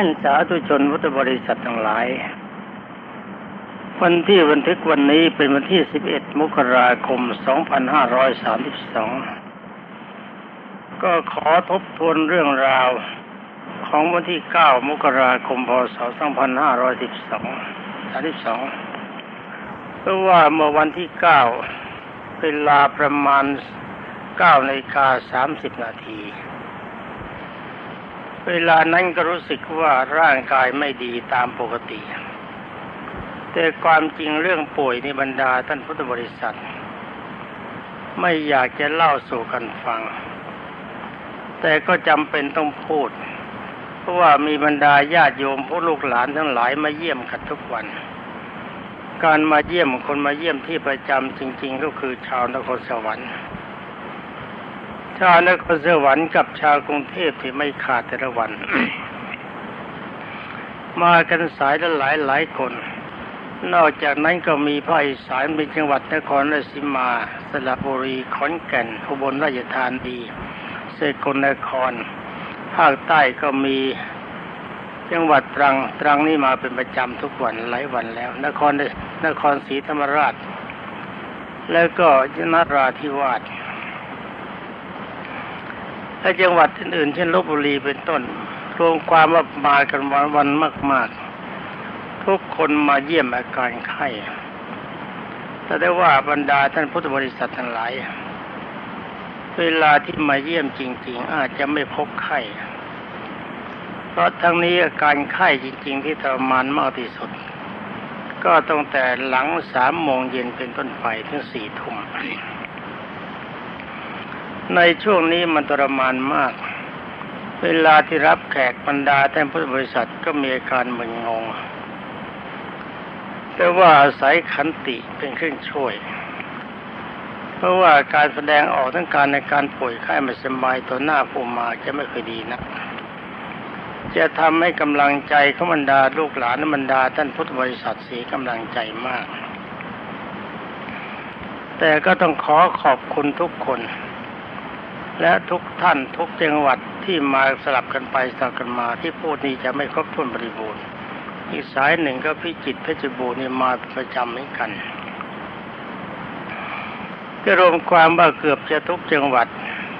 ่านสาธุชนพุทธบริษัททั้งหลาย วันที่บันทึกวันนี้เป็นวันที่ 11 มกราคม 2532 ก็ขอทบทวนเรื่องราวของวันที่ 9 มกราคม พศ 2512 32เพราะว่าเมื่อวันที่ 9 เวลาประมาณ9นาฬิกา30 นาที เวลานั้นก็รู้สึกว่าร่างกายไม่ดีตามปกติ แต่ความจริงเรื่องป่วยในบรรดาท่านพุทธบริษัท ไม่อยากจะเล่าสู่กันฟัง แต่ก็จำเป็นต้องพูด เพราะว่ามีบรรดาญาติโยมผู้ลูกหลานทั้งหลายมาเยี่ยมกันทุกวัน การมาเยี่ยมคนมาเยี่ยมที่ประจำจริง ๆ ก็คือชาวนครสวรรค์ ชาวนครสวรรค์กับชาวกรุงเทพที่ไม่ขาดแต่ละวัน มากันสายละหลายหลายคน นอกจากนั้นก็มีภาคอีสานเป็นจังหวัดนครราชสีมา สระบุรีขอนแก่นอุบลราชธานีสกลนคร ภาคใต้ก็มีจังหวัดตรังตรังนี่มาเป็นประจำทุกวันหลายวันแล้ว นครนครศรีธรรมราช แล้วก็ยนราธิวาส และจังหวัดอื่นๆ เช่นลบบุรีเป็นต้น รวมความว่ามากันวันวันมาก ๆ ทุกคนมาเยี่ยมอาการไข้แต่ได้ว่าบรรดาท่านพุทธบริษัททั้งหลาย เวลาที่มาเยี่ยมจริง ๆ อาจจะไม่พบไข้ เพราะทั้งนี้อาการไข้จริง ๆ ที่ทรมานมากที่สุด ก็ตั้งแต่หลังสามโมงเย็นเป็นต้นไปถึงสี่ทุ่ม ในช่วงนี้มันทรมานมาก เวลาที่รับแขกบรรดาท่านพุทธบริษัทก็มีอาการมึนงง แต่ว่าอาศัยขันติเป็นเครื่องช่วย เพราะว่าการแสดงออกทั้งการในการป่วยไข้ไม่สบายตัวหน้าผู้มาจะไม่เคยดีนะ จะทำให้กำลังใจของบรรดาลูกหลานบรรดาท่านพุทธบริษัทเสียกำลังใจมาก แต่ก็ต้องขอขอบคุณทุกคน และทุกท่านทุกจังหวัดที่มาสลับกันไปสลับกันมาที่พูดนี้จะไม่ครบถ้วนบริบูรณ์อีกสายหนึ่งก็พิจิตเพชรบูรณ์นี่มาประจำเหมือนกันก็รวมความว่าเกือบจะทุกจังหวัด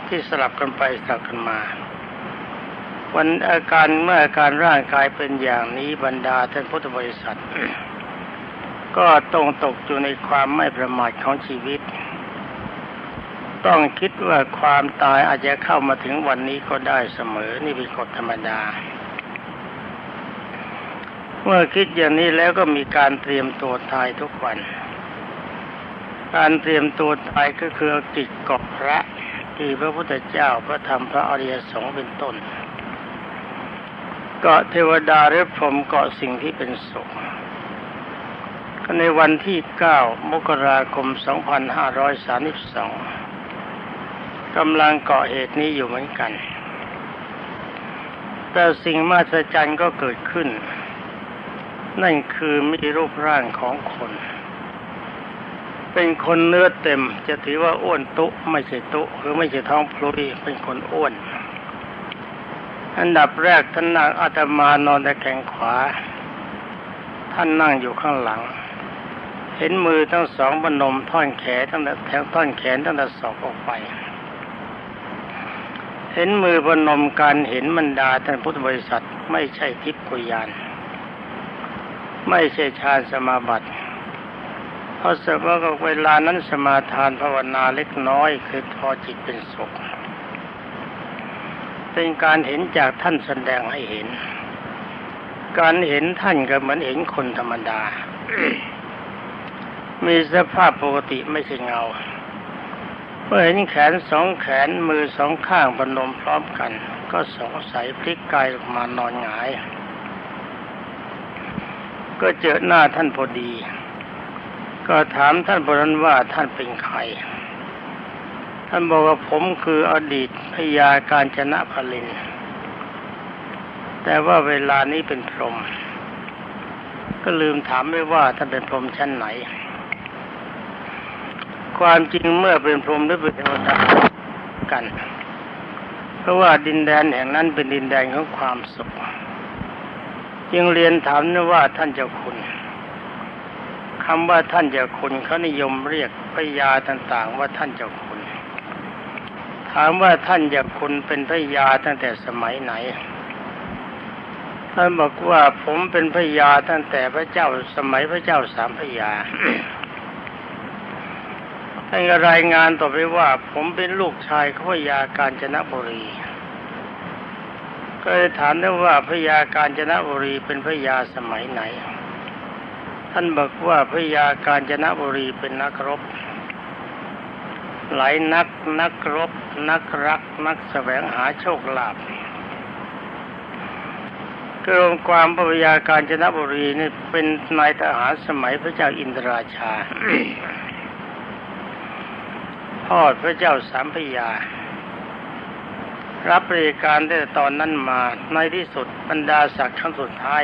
ที่สลับกันไปสลับกันมา วันอาการเมื่ออาการร่างกายเป็นอย่างนี้บรรดาท่านพุทธบริษัท ก็ต้องตกอยู่ในความไม่ประมาทของชีวิต ต้องคิดว่าความตายอาจจะเข้ามาถึงวันนี้ก็ได้เสมอ นี่เป็นกฎธรรมดา เมื่อคิดอย่างนี้แล้วก็มีการเตรียมตัวตายทุกวัน การเตรียมตัวตายก็คือกิจกาะพระคือพระพุทธเจ้าพระธรรมพระอริยสงฆ์เป็นต้น เกาะเทวดาหรือพรมเกาะสิ่งที่เป็นสุขในวันที่ 9 มกราคม 2532 กำลังเกาะเหตุนี้อยู่เหมือนกัน แต่สิ่งมหัศจรรย์ก็เกิดขึ้น นั่นคือมีรูปร่างของคน เป็นคนเนื้อเต็ม จะถือว่าอ้วนตุไม่ใช่ตุหรือไม่ใช่ท้องพลุยเป็นคนอ้วน อันดับแรกท่านนางอาตมานอนตะแคงขวา ท่านนั่งอยู่ข้างหลังเห็นมือทั้งสองบนมท่อนแขนตั้งแต่แถวท่อนแขนตั้งแต่ศอกออกไป เห็นมือพนมการเห็นบรรดาท่านพุทธบริษัทไม่ใช่ทิพย์กุยาน ไม่ใช่ฌานสมาบัติเพราะสมว่าเวลานั้นสมาทานภาวนาเล็กน้อยคือทอจิตเป็นสุขเป็นการเห็นจากท่านแสดงให้เห็น การเห็นท่านก็เหมือนเห็นคนธรรมดา มีสภาพปกติไม่ใช่เงา เมื่อเห็นแขนสองแขนมือสองข้างบนมพร้อมกัน ก็สงสัยพลิกกายออกมานอนหงาย ก็เจอหน้าท่านพอดี ก็ถามท่านพนั้นว่าท่านเป็นใคร ท่านบอกว่าผมคืออดีตพยาการชนะพลิน แต่ว่าเวลานี้เป็นพรหมก็ลืมถามไม่ว่าท่านเป็นพรหมชั้นไหน ความจริงเมื่อเป็นพรหมหรือเป็นเทวดากัน เพราะว่าดินแดนแห่งนั้นเป็นดินแดนของความสุขยังเรียนถามนะว่าท่านเจ้าคุณคำว่าท่านเจ้าคุณเขานิยมเรียกพยาต่าง ๆ ว่าท่านเจ้าคุณ ถามว่าท่านเจ้าคุณเป็นพยาตั้งแต่สมัยไหนท่านบอกว่าผมเป็นพระยาตั้งแต่พระเจ้าสมัยพระเจ้าสามพระยา ท่านก็รายงานต่อไปว่า ผมเป็นลูกชายของพระยากาญจนบุรี ก็เลยถามได้ว่าพระยากาญจนบุรีเป็นพระยาสมัยไหน ท่านบอกว่าพระยากาญจนบุรีเป็นนักรบ หลายนักนักรบ นักรัก นักแสวงหาโชคลาภกรมความพระยากาญจนบุรีนี่เป็นนายทหารสมัยพระเจ้าอินทราชา พ่อพระเจ้าสามพยา รับบริการได้ตอนนั้นมาในที่สุดบรรดาศักดิ์ครั้งสุดท้าย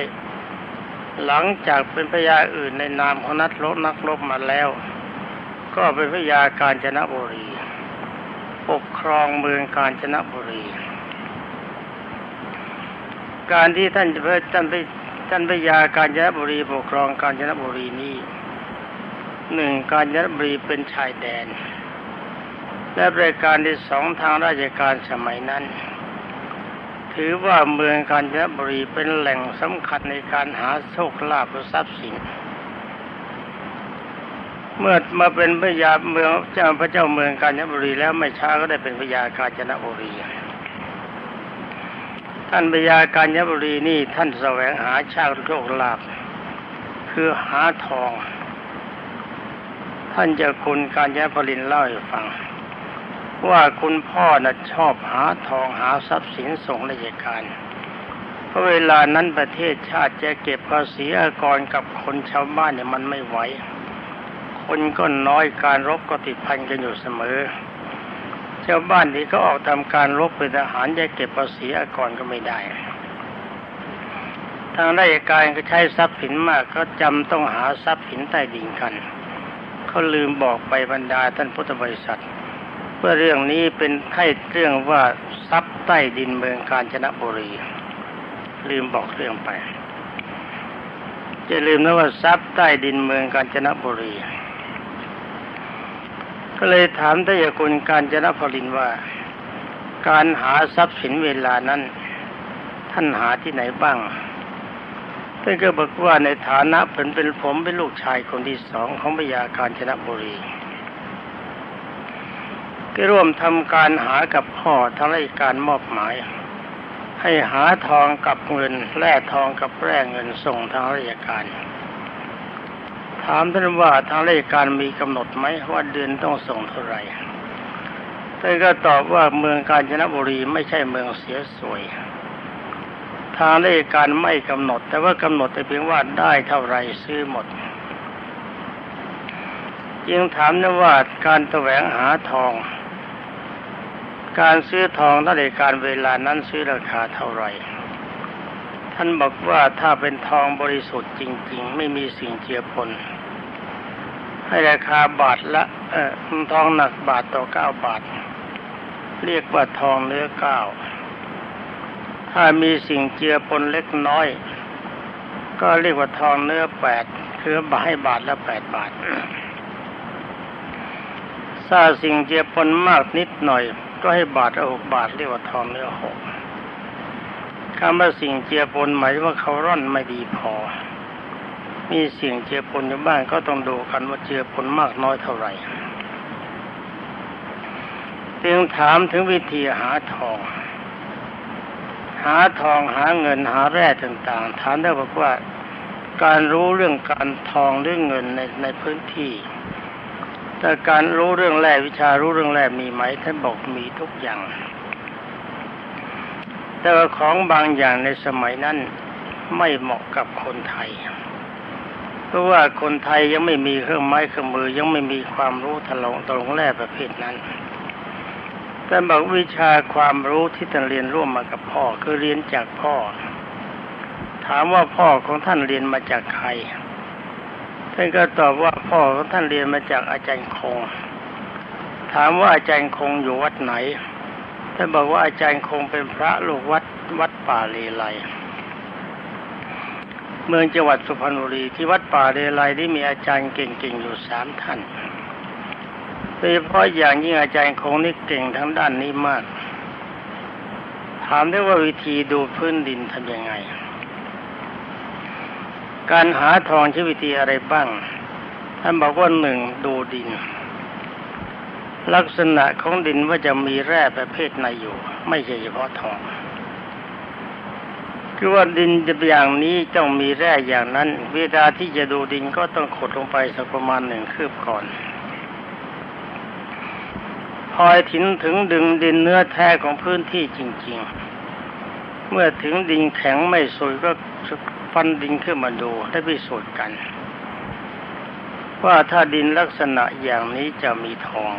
หลังจากเป็นพระยาอื่นในนามของนักรบนักรบมาแล้ว ก็เป็นพระยากาญจนบุรีปกครองเมืองกาญจนบุรี การที่ท่านจะท่านไปท่านพยากาญจนบุรีปกครองกาญจนบุรีนี้หนึ่งกาญจนบุรีเป็นชายแดน และบริการที่สองทางราชการสมัยนั้น ถือว่าเมืองกาญจนบุรีเป็นแหล่งสำคัญในการหาโชคลาภและทรัพย์สิน เมื่อมาเป็นพระยาเมืองเจ้าพระเจ้าเมืองกาญจนบุรีแล้วไม่ช้าก็ได้เป็นพระยากาญจนบุรีท่านพระยากาญจนบุรีนี่ท่านแสวงหาชาติโชคลาภคือหาทอง ท่านเจ้าคุณกาญจนพลินเล่าให้ฟัง ว่าคุณพ่อน่ะชอบหาทองหาทรัพย์สินส่งราชการเพราะเวลานั้นประเทศชาติจะเก็บภาษีอากรกับคนชาวบ้านเนี่ยมันไม่ไหว คนก็น้อยการรบก็ติดพันกันอยู่เสมอ ชาวบ้านที่เขาออกทำการรบเป็นทหารจะเก็บภาษีอากรก็ไม่ได้ ทางราชการก็ใช้ทรัพย์สินมากก็จำต้องหาทรัพย์สินใต้ดินกันเขาลืมบอกไปบรรดาท่านพุทธบริษัท เพื่อเรื่องนี้เป็นให้เรื่องว่าทรัพย์ใต้ดินเมืองกาญจนบุรี ลืมบอกเรื่องไปจะลืมนะว่าทรัพย์ใต้ดินเมืองกาญจนบุรี ก็เลยถามทายาคุณกาญจนพลินว่า การหาทรัพย์สินเวลานั้น ท่านหาที่ไหนบ้างท่านก็บอกว่าในฐานะผมเป็นผมเป็นลูกชายคนที่สองของพระยากาญจนบุรี ก็ร่วมทำการหากับพ่อทางราชการมอบหมาย ให้หาทองกับเงินแร่ทองกับแร่เงินส่งทางราชการ ถามท่านว่าทางราชการมีกำหนดไหมว่าเดือนต้องส่งเท่าไหร่ท่านก็ตอบว่าเมืองกาญจนบุรีไม่ใช่เมืองเสียสวย ทางราชการไม่กำหนด แต่ว่ากำหนดแต่เพียงว่าได้เท่าไรซื้อหมดยังถามนะว่าการแสวงหาทอง การซื้อทองทางราชการเวลานั้นซื้อราคาเท่าไหร่ ท่านบอกว่าถ้าเป็นทองบริสุทธิ์จริง ๆ ไม่มีสิ่งเจือปนให้ราคาบาทละเออทองหนักบาทต่อเก้าบาท เรียกว่าทองเนื้อเก้าถ้ามีสิ่งเจือปนเล็กน้อย ก็เรียกว่าทองเนื้อแปดคือบาทให้บาทละแปดบาทถ้าสิ่งเจือปนมากนิดหน่อย ก็ให้บาทละหกบาทเรียกว่าทองเนื้อหกคำว่าสิ่งเจือปนหมายว่าเขาร่อนไม่ดีพอ มีสิ่งเจือปนอยู่บ้างก็ต้องดูกันว่าเจือปนมากน้อยเท่าไหร่จึงถามถึงวิธีหาทอง หาทองหาเงินหาแร่ต่างๆ ถามได้บอกว่า การรู้เรื่องการทองเรื่องเงินในในพื้นที่ แต่การรู้เรื่องแร่วิชารู้เรื่องแร่มีไหมท่านบอกมีทุกอย่าง แต่ว่าของบางอย่างในสมัยนั้นไม่เหมาะกับคนไทย เพราะว่าคนไทยยังไม่มีเครื่องไม้เครื่องมือยังไม่มีความรู้ทะลงตรงแร่ประเภทนั้นแต่บอกวิชาความรู้ที่ท่านเรียนร่วมมากับพ่อคือเรียนจากพ่อ ถามว่าพ่อของท่านเรียนมาจากใคร ท่านก็ตอบว่าพ่อของท่านเรียนมาจากอาจารย์คง ถามว่าอาจารย์คงอยู่วัดไหน ท่านบอกว่าอาจารย์คงเป็นพระลูกวัดวัดป่าเลไลเมืองจังหวัดสุพรรณบุรีที่วัดป่าเรไลที่มีอาจารย์เก่งๆอยู่สามท่านโดยเฉพาะอย่างยิ่งอาจารย์คงนี่เก่งทางด้านนี้มาก ถามได้ว่าวิธีดูพื้นดินทำยังไง การหาทองใช้วิธีอะไรบ้าง ท่านบอกว่าหนึ่งดูดิน ลักษณะของดินว่าจะมีแร่ประเภทไหนอยู่ ไม่ใช่เฉพาะทองคือว่าดินจะอย่างนี้ต้องมีแร่อย่างนั้น เวลาที่จะดูดินก็ต้องขุดลงไปสักประมาณหนึ่งคืบก่อน พอถึงถึงดึงดินเนื้อแท้ของพื้นที่จริง ๆ เมื่อถึงดินแข็งไม่สวยก็ ฟันดินขึ้นมาดูได้พิสูจน์กัน ว่าถ้าดินลักษณะอย่างนี้จะมีทอง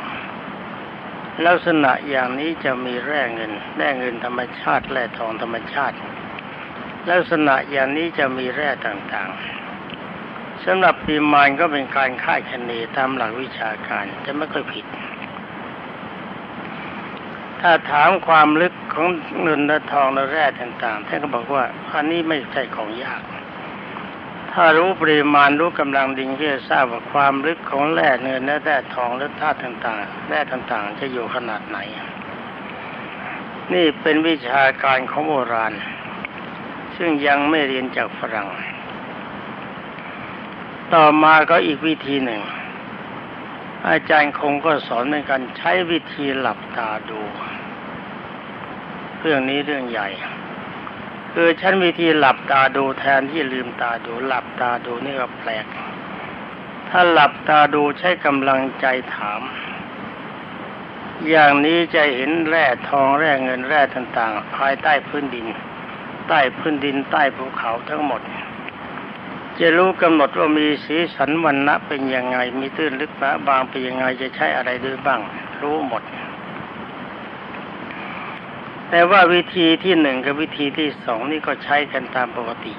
ลักษณะอย่างนี้จะมีแร่เงินแร่เงินธรรมชาติแร่ทองธรรมชาติ ลักษณะอย่างนี้จะมีแร่ต่างๆสำหรับปีมานก็เป็นการคาดคะเนตามหลักวิชาการจะไม่ค่อยผิด ถ้าถามความลึกของเงินและทองและแร่ต่างๆท่านก็บอกว่าอันนี้ไม่ใช่ของยาก ถ้ารู้ปริมาณรู้กำลังดินก็จะทราบว่าความลึกของแร่เงินและแร่ทองและธาตุต่างๆ แร่ต่างๆ จะอยู่ขนาดไหน นี่เป็นวิชาการของโบราณ ซึ่งยังไม่เรียนจากฝรั่ง ต่อมาก็อีกวิธีหนึ่ง อาจารย์คงก็สอนเหมือนกันใช้วิธีหลับตาดู เรื่องนี้เรื่องใหญ่ คือฉันวิธีหลับตาดูแทนที่ลืมตาดู หลับตาดูนี่ก็แปลก ถ้าหลับตาดูใช้กำลังใจถาม อย่างนี้จะเห็นแร่ทองแร่เงินแร่ต่าง ๆ ภายใต้พื้นดิน ใต้พื้นดินใต้ภูเขาทั้งหมด จะรู้กำหนดว่ามีสีสันวันณะเป็นยังไง มีตื้นลึกหนาบางเป็นยังไงจะใช้อะไรด้วยบ้าง รู้หมด แต่ว่าวิธีที่หนึ่งกับวิธีที่สองนี่ก็ใช้กันตามปกติ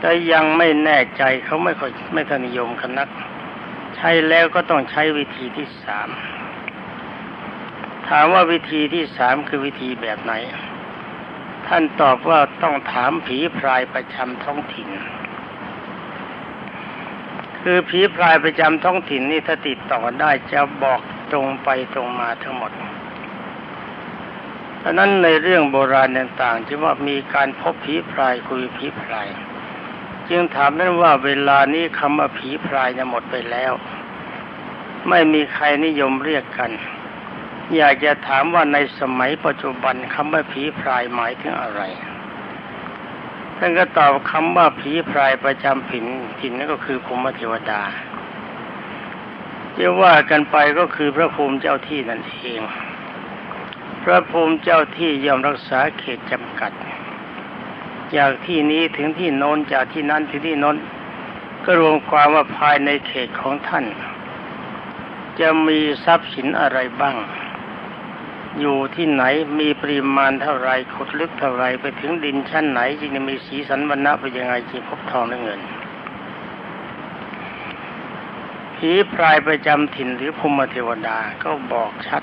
แต่ยังไม่แน่ใจเขาไม่ค่อยไม่ทนิยมกันนัก ใช้แล้วก็ต้องใช้วิธีที่สามถามว่าวิธีที่สามคือวิธีแบบไหน ท่านตอบว่าต้องถามผีพรายประจำท้องถิ่น คือผีพรายประจำท้องถิ่นนี่ถ้าติดต่อได้จะบอกตรงไปตรงมาทั้งหมดดังนั้นในเรื่องโบราณต่างๆที่ว่ามีการพบผีพรายคุยผีพราย จึงถามนั้นว่าเวลานี้คำว่าผีพรายเนี่ยหมดไปแล้ว ไม่มีใครนิยมเรียกกัน อยากจะถามว่าในสมัยปัจจุบันคำว่าผีพรายหมายถึงอะไร ท่านก็ตอบคำว่าผีพรายประจำผินถิ่นนั่นก็คือภูมิเทวดาจะว่ากันไปก็คือพระภูมิเจ้าที่นั่นเอง พระภูมิเจ้าที่ยอมรักษาเขตจำกัด จากที่นี้ถึงที่โน้นจากที่นั้นถึงที่โน้นก็รวมความว่าภายในเขตของท่าน จะมีทรัพย์สินอะไรบ้าง อยู่ที่ไหนมีปริมาณเท่าไรขุดลึกเท่าไรไปถึงดินชั้นไหนจึงจะมีสีสันวรรณะเป็นยังไงจึงพบทองและเงินผีพรายประจำถิ่นหรือภูมิเทวดาก็บอกชัด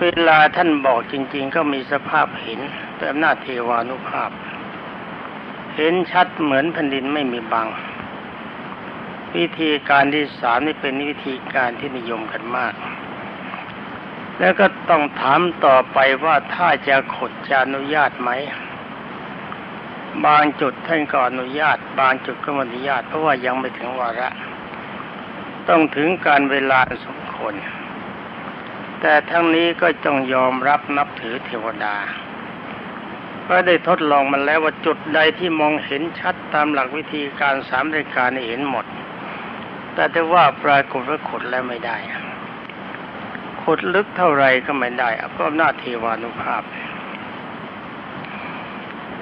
เวลาท่านบอกจริง ๆ ก็มีสภาพเห็นแต่อำนาจเทวานุภาพ เห็นชัดเหมือนแผ่นดินไม่มีบัง วิธีการที่สามนี่เป็นวิธีการที่นิยมกันมาก แล้วก็ต้องถามต่อไปว่าถ้าจะขดจะอนุญาตไหม บางจุดท่านก็อนุญาต บางจุดก็ไม่อนุญาตเพราะว่ายังไม่ถึงวาระ ต้องถึงการเวลาสมควรแต่ทั้งนี้ก็ต้องยอมรับนับถือเทวดาก็ได้ทดลองมันแล้วว่าจุดใดที่มองเห็นชัดตามหลักวิธีการสามรายการเห็นหมด แต่ถ้าว่าปรากฏว่าขดแล้วไม่ได้ ขุดลึกเท่าไรก็ไม่ได้เพราะอำนาจเทวานุภาพ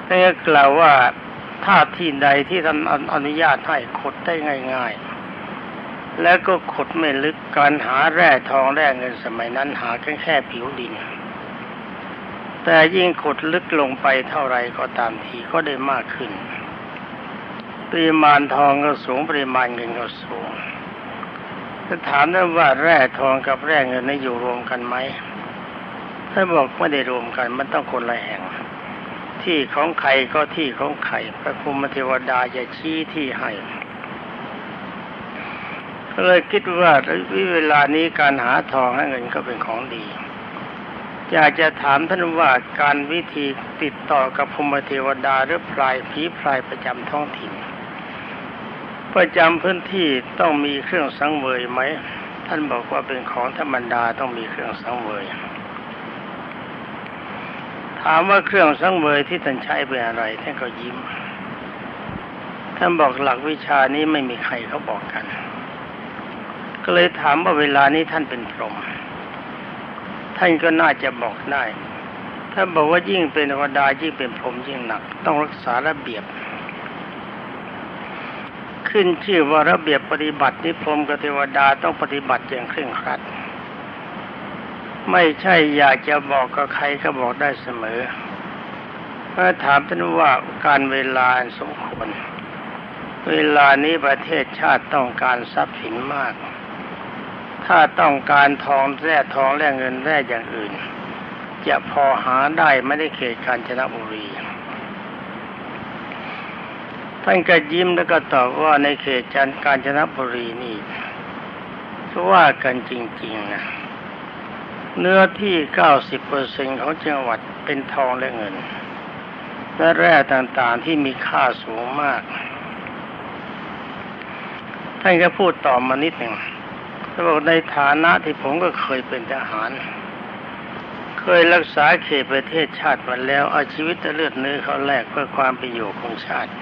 นี่กล่าวว่าถ้าที่ใดที่ท่านอนุญาตให้ขุดได้ง่าย ๆ แล้วก็ขุดไม่ลึกการหาแร่ทองแร่เงินสมัยนั้นหาแค่แค่ผิวดิน แต่ยิ่งขุดลึกลงไปเท่าไรก็ตามทีก็ได้มากขึ้น ปริมาณทองก็สูงปริมาณเงินก็สูง ถ้าถามได้ว่าแร่ทองกับแร่เงินนี่อยู่รวมกันไหมถ้าบอกไม่ได้รวมกัน มันต้องคนละแห่ง ที่ของใครก็ที่ของใครพระภูมิเทวดาจะชี้ที่ให้ก็เลยคิดว่าเวลานี้การหาทองให้เงินก็เป็นของดีอยากจะถามท่านว่าการวิธีติดต่อกับภูมิเทวดาหรือพลายผีพลายประจำท้องถิ่น ประจำพื้นที่ต้องมีเครื่องสังเวยไหม ท่านบอกว่าเป็นของธรรมดาต้องมีเครื่องสังเวย ถามว่าเครื่องสังเวยที่ท่านใช้เป็นอะไร ท่านก็ยิ้ม ท่านบอกหลักวิชานี้ไม่มีใครเขาบอกกัน ก็เลยถามว่าเวลานี้ท่านเป็นพรหมท่านก็น่าจะบอกได้ ถ้าบอกว่ายิ่งเป็นเทวดายิ่งเป็นพรหมยิ่งหนัก ต้องรักษาระเบียบ ขึ้นชื่อว่าระเบียบปฏิบัตินิพรมกเทวดาต้องปฏิบัติอย่างเคร่งครัด ไม่ใช่อยากจะบอกกับใครก็บอกได้เสมอเมื่อถามท่านว่าการเวลาสมควร เวลานี้ประเทศชาติต้องการทรัพย์สินมาก ถ้าต้องการทองแร่ทองแร่เงินแร่อย่างอื่น จะพอหาได้ไม่ได้เขตกาญจนบุรี ท่านก็ยิ้มแล้วก็ตอบว่าในเขตจันกาญจนบุรีนี่ว่ากันจริงๆนะเนื้อที่ 90เปอร์เซ็นของจังหวัดเป็นทองและเงิน และแร่ต่างๆที่มีค่าสูงมาก ท่านก็พูดต่อมานิดหนึ่งเขาบอกในฐานะที่ผมก็เคยเป็นทหาร เคยรักษาเขตประเทศชาติมาแล้ว เอาชีวิตและเลือดเนื้อเขาแลกเพื่อความประโยชน์ของชาติ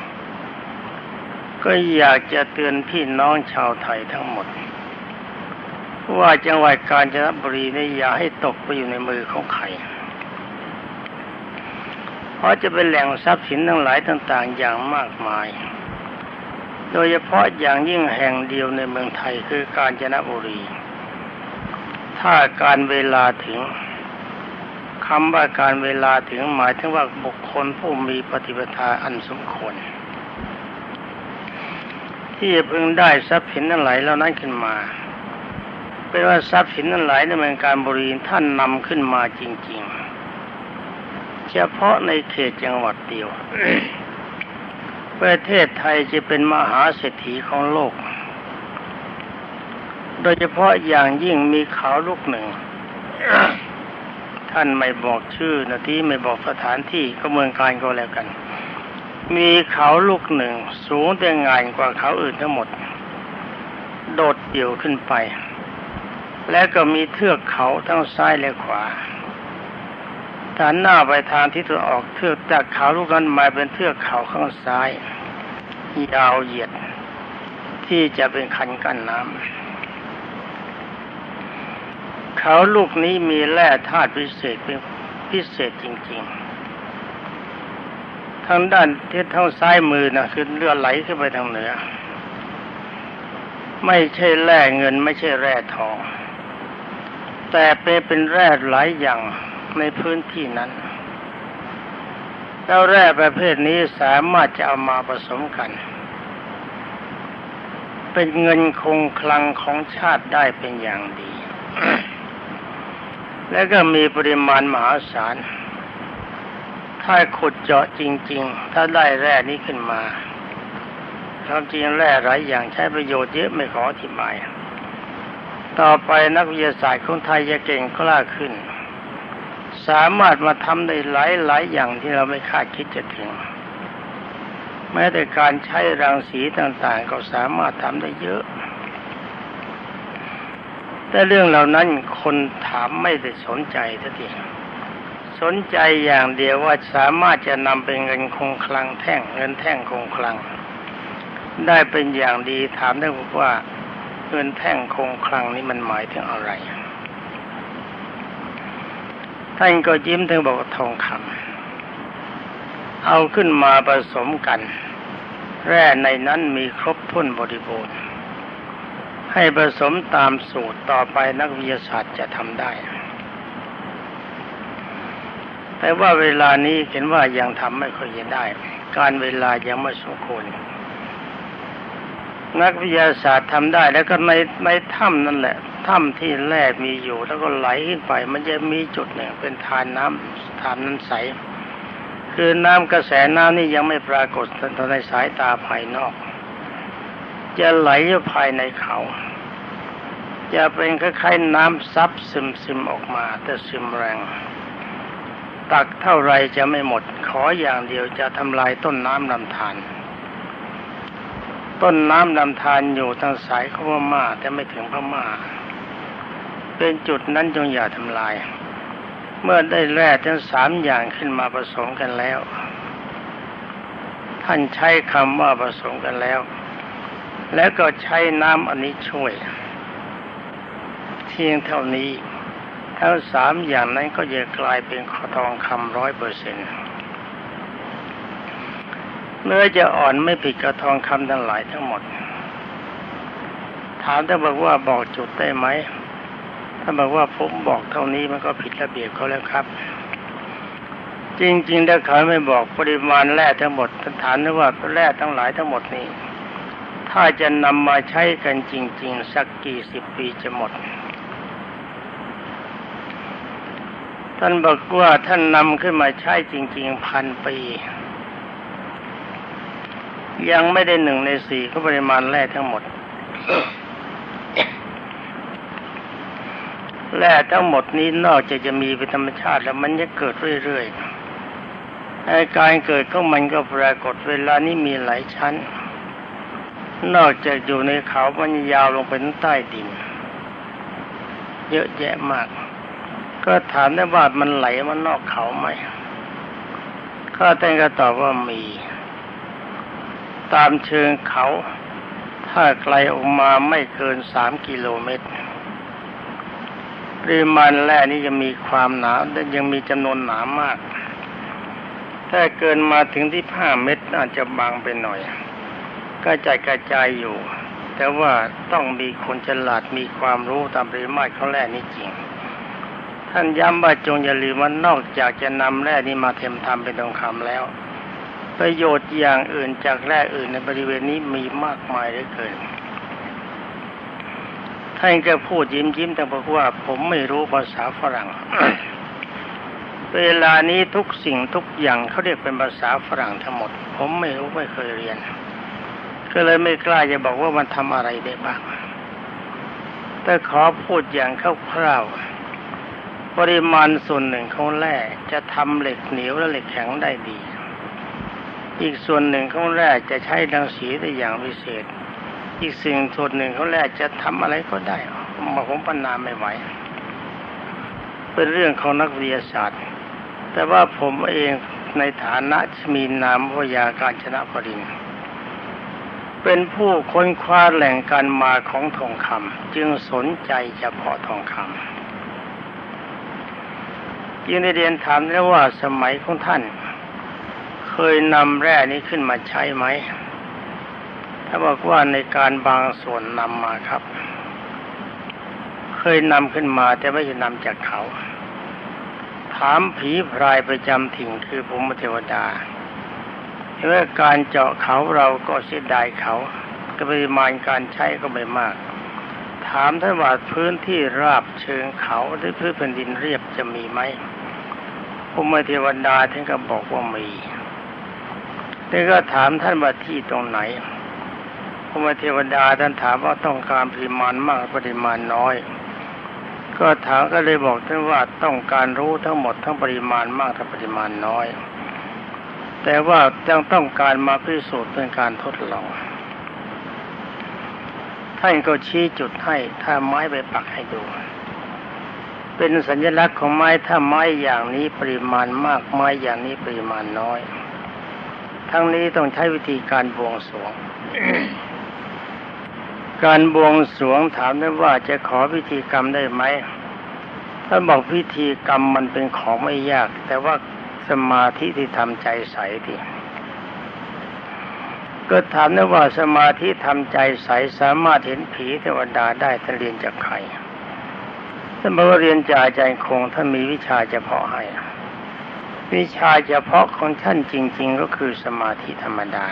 ก็อยากจะเตือนพี่น้องชาวไทยทั้งหมด ว่าจังหวัดกาญจนบุรีนี่อย่าให้ตกไปอยู่ในมือของใครเพราะจะเป็นแหล่งทรัพย์สินทั้งหลายต่าง ๆ อย่างมากมาย โดยเฉพาะอย่างยิ่งแห่งเดียวในเมืองไทยคือกาญจนบุรี ถ้าการเวลาถึงคำว่าการเวลาถึงหมายถึงว่าบุคคลผู้มีปฏิปทาอันสมควร ที่จะพึงได้ทรัพย์สินทั้งหลเหล่านั้นขึ้นมาเป็นว่าทรัพย์สินทั้งหลในเมืองการบุรีท่านนำขึ้นมาจริง ๆ เฉพาะในเขตจังหวัดเดียว ประเทศไทยจะเป็นมหาเศรษฐีของโลก โดยเฉพาะอย่างยิ่งมีเขาลูกหนึ่ง ท่านไม่บอกชื่อนะที่ไม่บอกสถานที่ก็เมืองการก็แล้วกัน มีเขาลูกหนึ่ง สูงแต่งานกว่าเขาอื่นทั้งหมด โดดเดี่ยวขึ้นไป และก็มีเทือกเขาทั้งซ้ายและขวาฐานหน้าไปทางที่ตะวันออกเทือกจากเขาลูกนั้นมาเป็นเทือกเขาข้างซ้าย ยาวเหยียด ที่จะเป็นคันกั้นน้ำเขาลูกนี้มีแร่ธาตุพิเศษเป็นพิเศษจริง ๆ ทางด้านที่ทางซ้ายมือนะคือเลือดไหลขึ้นไปทางเหนือ ไม่ใช่แร่เงินไม่ใช่แร่ทอง แต่เป็นเป็นแร่หลายอย่างในพื้นที่นั้น แล้วแร่ประเภทนี้สามารถจะเอามาผสมกัน เป็นเงินคงคลังของชาติได้เป็นอย่างดี และก็มีปริมาณมหาศาล ถ้าขุดเจาะจริง ๆ ถ้าได้แร่นี้ขึ้นมาความจริงแร่หลายอย่างใช้ประโยชน์เยอะไม่ขออธิบาย ต่อไปนักวิทยาศาสตร์ของไทยจะเก่งกล้าขึ้น สามารถมาทำได้หลายหลายอย่างที่เราไม่คาดคิดจะถึง แม้แต่การใช้รังสีต่างๆ ก็สามารถทำได้เยอะ แต่เรื่องเหล่านั้นคนถามไม่ได้สนใจสักที สนใจอย่างเดียวว่าสามารถจะนำเป็นเงินคงคลังแท่งเงินแท่งคงคลัง ได้เป็นอย่างดีถามได้บอกว่าเงินแท่งคงคลังนี้มันหมายถึงอะไรท่านก็ยิ้มถึงบอกทองคำเอาขึ้นมาผสมกัน แร่ในนั้นมีครบถ้วนบริบูรณ์ ให้ผสมตามสูตรต่อไปนักวิทยาศาสตร์จะทำได้ แต่ว่าเวลานี้เห็นว่ายังทำไม่ค่อยจะได้ การเวลายังไม่สมควรนักวิทยาศาสตร์ทำได้แล้วก็ในในถ้ำนั่นแหละถ้ำที่แร่มีอยู่ แล้วก็ไหลขึ้นไป มันจะมีจุดหนึ่งเป็นทานน้ำทานน้ำใส คือน้ำกระแสน้ำนี่ยังไม่ปรากฏในสายตาภายนอก จะไหลอยู่ภายในเขา จะเป็นคล้ายๆน้ำซับซึมซึมออกมา แต่ซึมแรง ตักเท่าไรจะไม่หมด ขออย่างเดียวจะทำลายต้นน้ำลำธารต้นน้ำลำธารอยู่ทางสายเข้าพม่าแต่ไม่ถึงพม่า เป็นจุดนั้นจงอย่าทำลาย เมื่อได้แร่ทั้งสามอย่างขึ้นมาผสมกันแล้ว ท่านใช้คำว่าผสมกันแล้ว แล้วก็ใช้น้ำอันนี้ช่วย เพียงเท่านี้ ทั้งสามอย่างนั้นก็จะกลายเป็นข้อทองคำร้อยเปอร์เซ็นต์เนื้อจะอ่อนไม่ผิดกับทองคำทั้งหลายทั้งหมด ถามถ้าบอกว่าบอกจุดได้ไหมถ้าบอกว่าผมบอกเท่านี้มันก็ผิดระเบียบเขาแล้วครับ จริงๆถ้าเขาไม่บอกปริมาณแร่ทั้งหมดท่านถามว่าแร่ทั้งหลายทั้งหมดนี้ ถ้าจะนำมาใช้กันจริง ๆ สักกี่สิบปีจะหมด ท่านบอกว่าท่านนำขึ้นมาใช้จริง ๆ พันปี ยังไม่ได้หนึ่งในสี่ก็ปริมาณแร่ทั้งหมดแร่ทั้งหมดนี้นอกจากจะมีเป็นธรรมชาติแล้วมันจะเกิดเรื่อยๆอาการเกิดของมันก็ปรากฏเวลานี้มีหลายชั้น นอกจากอยู่ในเขามันยาวลงไปใต้ดิน เยอะแยะมาก ก็ถามได้ว่ามันไหลมันนอกเขาไหมข้าแต่งก็ตอบว่ามี ตามเชิงเขา ถ้าไกลออกมาไม่เกินสามกิโลเมตรปริมาณแร่นี้ยังมีความหนาและยังมีจำนวนหนามาก ถ้าเกินมาถึงที่ห้าเมตรอาจจะบางไปหน่อยก็จายกระจายอยู่ แต่ว่าต้องมีคนฉลาดมีความรู้ตามปริมาตรของแร่นี้จริง ท่านย้ำว่าจงอย่าลืมว่านอกจากจะนำแร่นี้มาเทมทำเป็นทองคำแล้ว ประโยชน์อย่างอื่นจากแร่อื่นในบริเวณนี้มีมากมายเหลือเกินท่านก็พูดยิ้มยิ้มแต่บอกว่า ผมไม่รู้ภาษาฝรั่ง เวลานี้ทุกสิ่งทุกอย่างเขาเรียกเป็นภาษาฝรั่งทั้งหมด ผมไม่รู้ไม่เคยเรียน ก็เลยไม่กล้าจะบอกว่ามันทำอะไรได้บ้าง แต่ขอพูดอย่างคร่าวๆ ปริมาณส่วนหนึ่งของแร่จะทำเหล็กเหนียวและเหล็กแข็งได้ดี อีกส่วนหนึ่งของแร่จะใช้ดังสีได้อย่างพิเศษ อีกสิ่งส่วนหนึ่งของแร่จะทำอะไรก็ได้มาผมปนามไม่ไหว เป็นเรื่องของนักวิทยาศาสตร์ แต่ว่าผมเองในฐานะมีนามวิยาการชนะปริญญาเป็นผู้ค้นคว้าแหล่งการมาของทองคำจึงสนใจเฉพาะทองคำ จึงได้เรียนถามได้วว่าสมัยของท่าน เคยนำแร่นี้ขึ้นมาใช้ไหมถ้าบอกว่าในการบางส่วนนำมาครับ เคยนำขึ้นมาแต่ไม่ใช่นำจากเขา ถามผีพรายประจำถิ่นคือพรหมเทวดาเมื่อการเจาะเขาเราก็เสียดายเขาก็ปริมาณการใช้ก็ไม่มาก ถามท่านว่าพื้นที่ราบเชิงเขาหรือพื้นแผ่นดินเรียบจะมีไหม พรหมเทวดาท่านก็บอกว่ามีแล้วก็ถามท่านว่าที่ตรงไหนพรหมเทวดาท่านถามว่าต้องการปริมาณมากปริมาณน้อย ก็ถามก็เลยบอกท่านว่าต้องการรู้ทั้งหมดทั้งปริมาณมากทั้งปริมาณน้อย แต่ว่ายังต้องการมาพิสูจน์เป็นการทดลอง ท่านก็ชี้จุดให้ถ้าไม้ไปปักให้ดู เป็นสัญลักษณ์ของไม้ถ้าไม้อย่างนี้ปริมาณมากไม้อย่างนี้ปริมาณน้อย ทั้งนี้ต้องใช้วิธีการบวงสรวง การบวงสรวงถามได้ว่าจะขอพิธีกรรมได้ไหมท่านบอกพิธีกรรมมันเป็นของไม่ยาก แต่ว่าสมาธิที่ทำใจใสทีก็ถามได้ว่าสมาธิทำใจใสสามารถเห็นผีเทวดาได้ท่าเรียนจากใครานบอกว่าเรียนจากอาจารย์คงท่านมีวิชาเฉพาะให้ วิชาเฉพาะของท่านจริง ๆ ก็คือสมาธิธรรมดา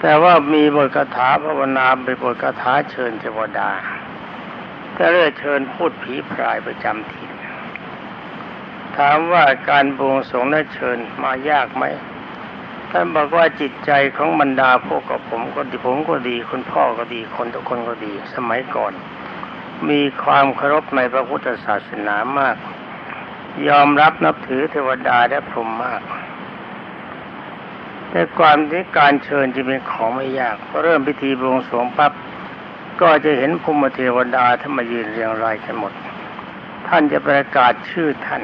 แต่ว่ามีบทคาถาภาวนาเป็นบทคาถาเชิญเทวดาถ้าเรื่อเชิญพูดผีพรายประจำถิ่นถามว่าการบวงสรวงและเชิญมายากไหมท่านบอกว่าจิตใจของบรรดาพวกกับผมก็ดีผมก็ดีคุณพ่อก็ดีคนทุกคนก็ดี สมัยก่อน มีความเคารพในพระพุทธศาสนามาก ยอมรับนับถือเทวดาและพรหมมาก แต่ความที่การเชิญจะเป็นของไม่ยากเริ่มพิธีบวงสรวงปั๊บก็จะเห็นภูมิเทวดาท่านมายืนเรียงรายกันหมด ท่านจะประกาศชื่อท่าน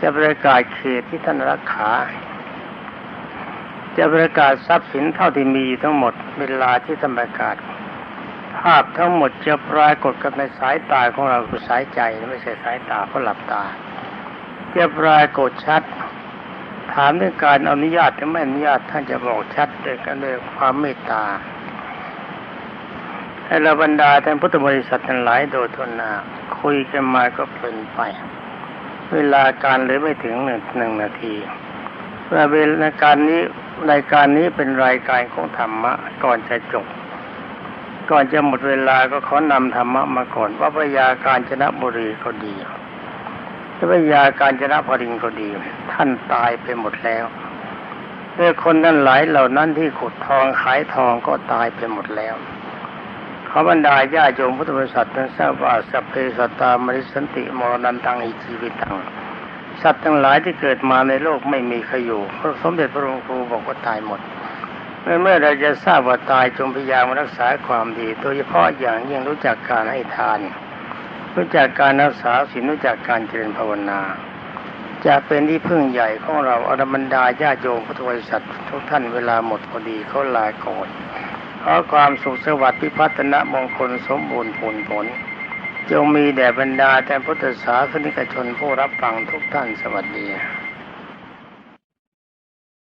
จะประกาศเขตที่ท่านรักษาจะประกาศทรัพย์สินเท่าที่มีทั้งหมดเวลาที่ท่านประกาศาพทั้งหมดจะปรากฏกับในสายตาของเราคือสายใจไม่ใช่สายตาเพราะหลับตาจะปรากฏชัด ถามเรื่องการอนุญาตหรือไม่อนุญาตท่านจะบอกชัดด้วยกันด้วยความเมตตาให้เราบรรดาท่านพุทธบริษัททั้งหลายโดยทนนาคุยกันมาก็เพลินไป เวลาการเหลือไม่ถึงหนึ่งหนึ่งนาทีเพื่อเวลาการนี้รายการนี้เป็นรายการของธรรมะก่อนจะจบ ก่อนจะหมดเวลาก็ขอนำธรรมะมาก่อนว่าพระยาการจนะบุรีก็ดีพระยาการจนะพรินทร์ก็ดี ท่านตายไปหมดแล้วเมื่อคนนั้นหลายเหล่านั้นที่ขุดทองขายทองก็ตายไปหมดแล้วขอบรรดาญาโยมพุทธบริษัททั้งทราบว่าสัพเพสัตตามริสันติมรณันตังอิจีวิตังสัตว์ทั้งหลายที่เกิดมาในโลกไม่มีใครอยู่พระสมเด็จพระองค์ครูบอกว่าตายหมด เมื่อเราจะทราบว่าตายจงพยายามรักษาความดี โดยเฉพาะอย่างยิ่งรู้จักการให้ทาน รู้จักการรักษาศีลรู้จักการเจริญภาวนา จะเป็นที่พึ่งใหญ่ของเราอรบรรดาญาโยมพุทธบริษัททุกท่านเวลาหมดพอดีเขาลาก่อนขอความสุขสวัสดิ์พิพัฒนมงคลสมบูรณ์ผลผล จงมีแด่บรรดาแต่พุทธศาสนิกชนผู้รับฟังทุกท่านสวัสดี